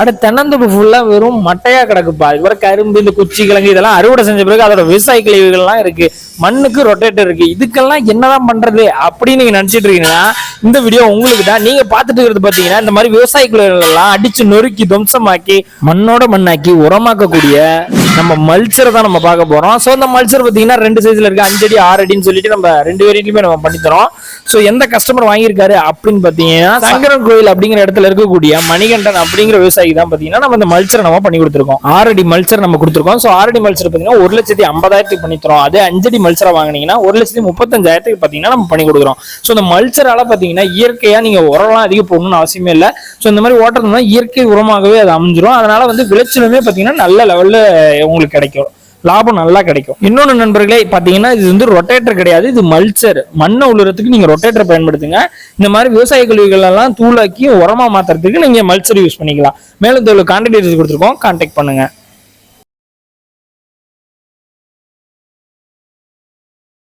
அட தென்னந்தோப்பு ஃபுல்லா வெறும் மட்டையா கிடக்குப்பா. இதுவரை கரும்பு இந்த குச்சி கிழங்கு இதெல்லாம் அறுவடை செஞ்ச பிறகு அதோட விவசாய கழிவுகள்லாம் இருக்கு. மண்ணுக்கு ரொட்டேட்டர் இருக்கு. இதுக்கெல்லாம் என்னதான் பண்றது அப்படின்னு நீங்க நினைச்சிட்டு இருக்கீங்கன்னா இந்த வீடியோ உங்களுக்கு தான். நீங்க பார்த்துட்டு இருக்கிறது பாத்தீங்கன்னா இந்த மாதிரி விவசாய கழிவுகள் எல்லாம் அடிச்சு நொறுக்கி துவம்சமாக்கி மண்ணோட மண்ணாக்கி உரமாக்கக்கூடிய நம்ம மல்ச்சரை தான் நம்ம பார்க்க போறோம். ஸோ அந்த மல்ச்சர் பார்த்தீங்கன்னா ரெண்டு சைஸ்ல இருக்கு. அஞ்சு அடி ஆறு அடின்னு சொல்லிட்டு நம்ம ரெண்டு வேரியண்ட்லயுமே நம்ம பண்ணி தரோம். ஸோ எந்த கஸ்டமர் வாங்கியிருக்காரு அப்படின்னு பாத்தீங்கன்னா சங்கரன் கோயில் அப்படிங்கிற இடத்துல இருக்கக்கூடிய மணிகண்டன் அப்படிங்கிற விவசாயி தான் பாத்தீங்கன்னா நம்ம இந்த மல்ச்சரை நம்ம பண்ணி கொடுத்துருக்கோம். ஆறடி மல்ச்சர் நம்ம கொடுத்துருக்கோம். ஸோ ஆறடி மல்ச்சர் பாத்தீங்கன்னா ஒரு லட்சத்தி ஐம்பதாயிரத்துக்கு பண்ணி தரோம். அதே அஞ்சடி மல்ச்சரை வாங்குனீங்கன்னா ஒரு லட்சத்தி முப்பத்தஞ்சாயிரத்துக்கு பாத்தீங்கன்னா நம்ம பண்ணி கொடுக்குறோம். ஸோ இந்த மல்ச்சரால பாத்தீங்கன்னா இயற்கையா நீங்க உரம்லாம் அதிகம் போடணும்னு அவசியமே இல்லை. ஸோ இந்த மாதிரி ஓட்டுறதுனா இயற்கை உரமாகவே அது அமைஞ்சிரும். அதனால வந்து விளைச்சலுமே பாத்தீங்கன்னா நல்ல லெவல்ல உங்களுக்கு கிடைக்கும். லாபம் நல்லா கிடைக்கும். இன்னொன்று நண்பர்களே பார்த்தீங்கன்னா இது வந்து ரொட்டேட்டர் கிடையாது இது மல்ச்சர் மண்ணை உழுறதுக்கு நீங்கள் ரொட்டேட்டர் பயன்படுத்துங்க. இந்த மாதிரி விவசாய கழிவுகள் எல்லாம் தூளாக்கி உரமா மாத்துறதுக்கு நீங்கள் மல்ச்சர் யூஸ் பண்ணிக்கலாம். மேலும் இந்த கான்டாக்ட் கொடுத்துருக்கோம். கான்டாக்ட் பண்ணுங்க.